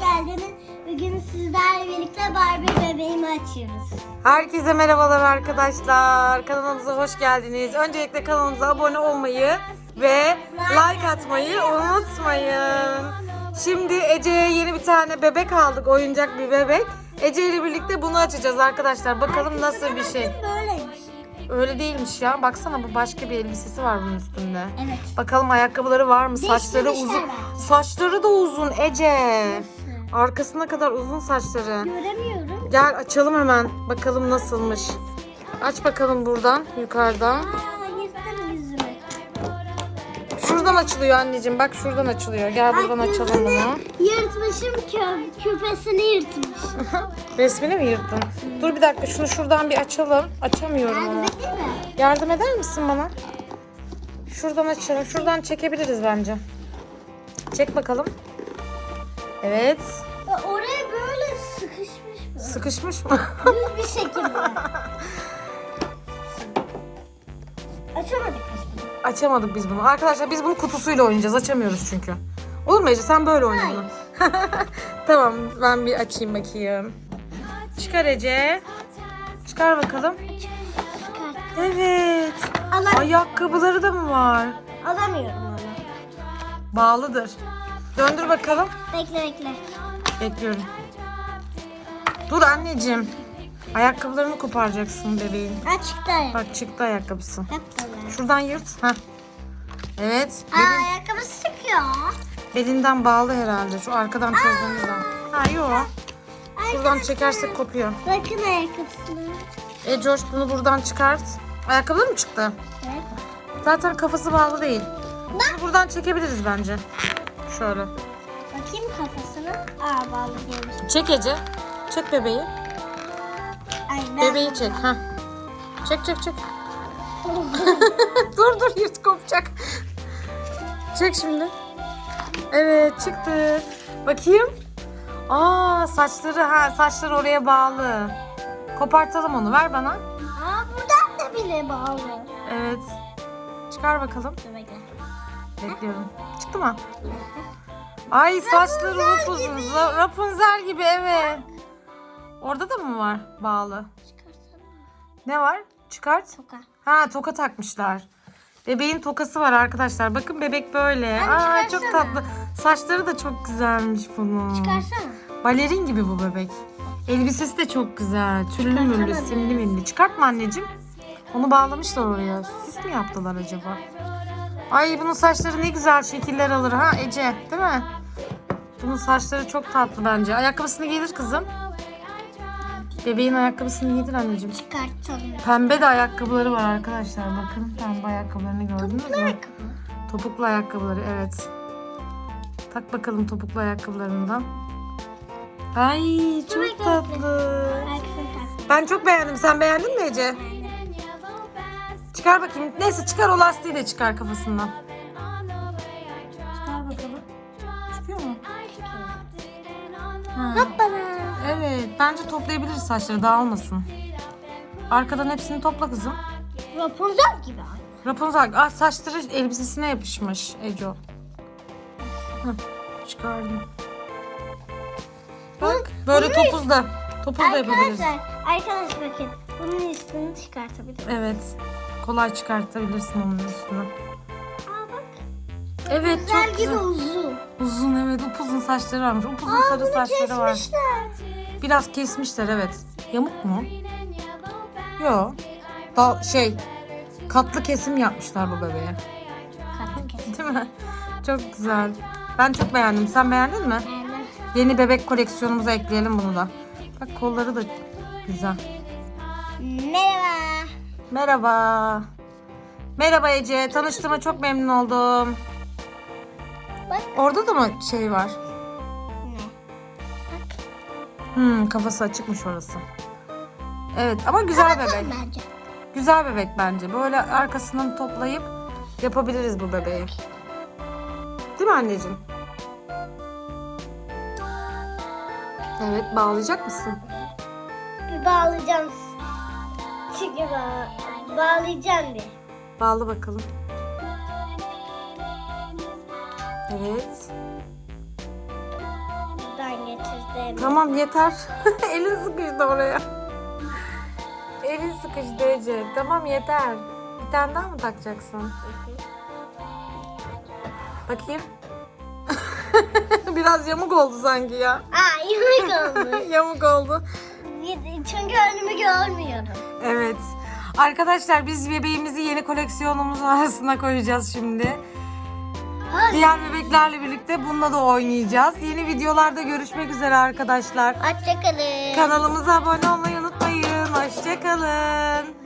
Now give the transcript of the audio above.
geldiniz. Bugün sizlerle birlikte Barbie bebeğimi açıyoruz. Herkese merhabalar arkadaşlar. Kanalımıza hoş geldiniz. Öncelikle kanalımıza abone olmayı ve like atmayı unutmayın. Şimdi Ece'ye yeni bir tane bebek aldık. Oyuncak bir bebek. Ece ile birlikte bunu açacağız arkadaşlar. Bakalım nasıl bir şey. Böyleymiş. Öyle değilmiş ya. Baksana bu başka bir elbisesi var bunun üstünde. Evet. Bakalım ayakkabıları var mı? Saçları uzun. Saçları da uzun Ece. Arkasına kadar uzun saçları. Göremiyorum. Gel açalım hemen. Bakalım nasılmış. Aç bakalım buradan yukarıdan. Aa yırttım yüzümü. Şuradan açılıyor anneciğim. Bak şuradan açılıyor. Gel buradan Bak, açalım bunu. yüzünü Yırtmışım kö küpesini yırtmış. Resmini mi yırttın? Dur bir dakika şunu şuradan bir açalım. Açamıyorum onu. Yardım edeyim mi? Yardım eder misin bana? Şuradan açalım. Şuradan çekebiliriz bence. Çek bakalım. Evet. Sıkışmış bu. Sıkışmış mı? Düz bir şekilde. Açamadık biz bunu. Açamadık biz bunu. Arkadaşlar biz bunu kutusuyla oynayacağız. Açamıyoruz çünkü. Olur mu Ece? Sen böyle oyna bunu. tamam ben bir açayım bakayım. Çıkar Ece. Çıkar bakalım. Evet. Alam Ayakkabıları da mı var? alamıyorum onu. Bağlıdır. Döndür bakalım. Bekle bekle. Bekliyorum. Dur anneciğim. Ayakkabılarını koparacaksın bebeğin. Ha çıktı ayak. Bak çıktı ayakkabısı. Böyle. Şuradan yırt. Heh. Evet. Aa Belin, ayakkabısı çıkıyor. belinden bağlı herhalde. Şu arkadan çözdüğümüz zaman. Ha yok. Şuradan Arkadaşlar, çekersek kopuyor. Bakın ayakkabısına. E Coş bunu buradan çıkart. Ayakkabıları mı çıktı? Evet. Zaten kafası bağlı değil. Bunu buradan çekebiliriz bence. Şöyle. Bakayım kafasına. Aa bağlı değilmiş. Çek Ece. Çek bebeği. Ay ben. Bebeği çek. Ha. Çek çek çek. dur dur yırt kopacak. Çek şimdi. Evet çıktı. Bakayım. Aa saçları ha saçları oraya bağlı. Kopartalım onu ver bana. Aa buradan da bile bağlı. Evet. Çıkar bakalım. Bekliyorum. Çıktı mı? Ay saçları. Za- Rapunzel gibi evet. Orada da mı var bağlı? Çıkarsana. Ne var? Çıkart. Soka. Ha toka takmışlar. Bebeğin tokası var arkadaşlar. Bakın bebek böyle. Anne, Aa çok tatlı. Saçları da çok güzelmiş bunun. Çıkarsana. Balerin gibi bu bebek. Elbisesi de çok güzel. Tüllü Çıkartamadım. simli milli. Çıkartma anneciğim. Onu bağlamışlar oraya. Süs mü yaptılar acaba? Ay bunun saçları ne güzel şekiller alır ha Ece. Değil mi? Bunun saçları çok tatlı bence. Ayakkabısını giydir kızım. Bebeğin ayakkabısını giydir anneciğim. Çıkartalım. Pembe de ayakkabıları var arkadaşlar. Bakın pembe ayakkabılarını gördünüz mü? Ayakkabı. Topuklu ayakkabıları evet. Tak bakalım topuklu ayakkabılarından. Ay çok tatlı. Ben çok beğendim. Sen beğendin mi Ece? Çıkar bakayım. Neyse çıkar o lastiği de çıkar kafasından. Çıkar bakalım. Çıkıyor mu? Ha. Bence toplayabiliriz saçları dağılmasın. Arkadan hepsini topla kızım. Rapunzel gibi. Rapunzel ah, saçları elbisesine yapışmış Eco. Hah, çıkardım. Bak böyle bunun topuz da topuz da yapabiliriz. Arkadaşlar, arkadaşlar bakın. Bunun üstünü çıkartabilirim. Evet. Kolay çıkartabilirsin onun üstüne. Aa bak. Evet Güzel çok gibi güzel. uzun. Uzun evet upuzun saçları varmış. Upuzun Aa sarı bunu saçları var. kesmişler. Biraz kesmişler evet. Yamuk mu? Yok. Da şey katlı kesim yapmışlar bu bebeğe. Kadın kesin. Değil mi? Çok güzel. Ben çok beğendim. Sen beğendin mi? Beğendim. Yeni bebek koleksiyonumuza ekleyelim bunu da. Bak kolları da güzel. Merhaba. Merhaba. Merhaba Ece. Tanıştığıma çok memnun oldum. Bak. Orada da mı şey var? Hmm, kafası açıkmış orası. Evet ama güzel bebek. Bakalım bence. Güzel bebek bence. Böyle arkasından toplayıp yapabiliriz bu bebeği. Değil mi anneciğim? Evet bağlayacak mısın? Bir bağlayacağım. Çünkü ba bağlayacağım bir. Bağla bakalım. Evet. Getirdim. Tamam yeter. Elin sıkıştı oraya. Elin sıkıştı Ece. Tamam yeter. Bir tane daha mı takacaksın? Bakayım. Biraz yamuk oldu sanki ya. Aa yumruk olmuş. yamuk oldu. Çünkü önümü görmüyorum. Evet. Arkadaşlar biz bebeğimizi yeni koleksiyonumuzun arasına koyacağız şimdi. Diğer bebeklerle birlikte bununla da oynayacağız. Yeni videolarda görüşmek üzere arkadaşlar. Hoşçakalın. Kanalımıza abone olmayı unutmayın. Hoşçakalın.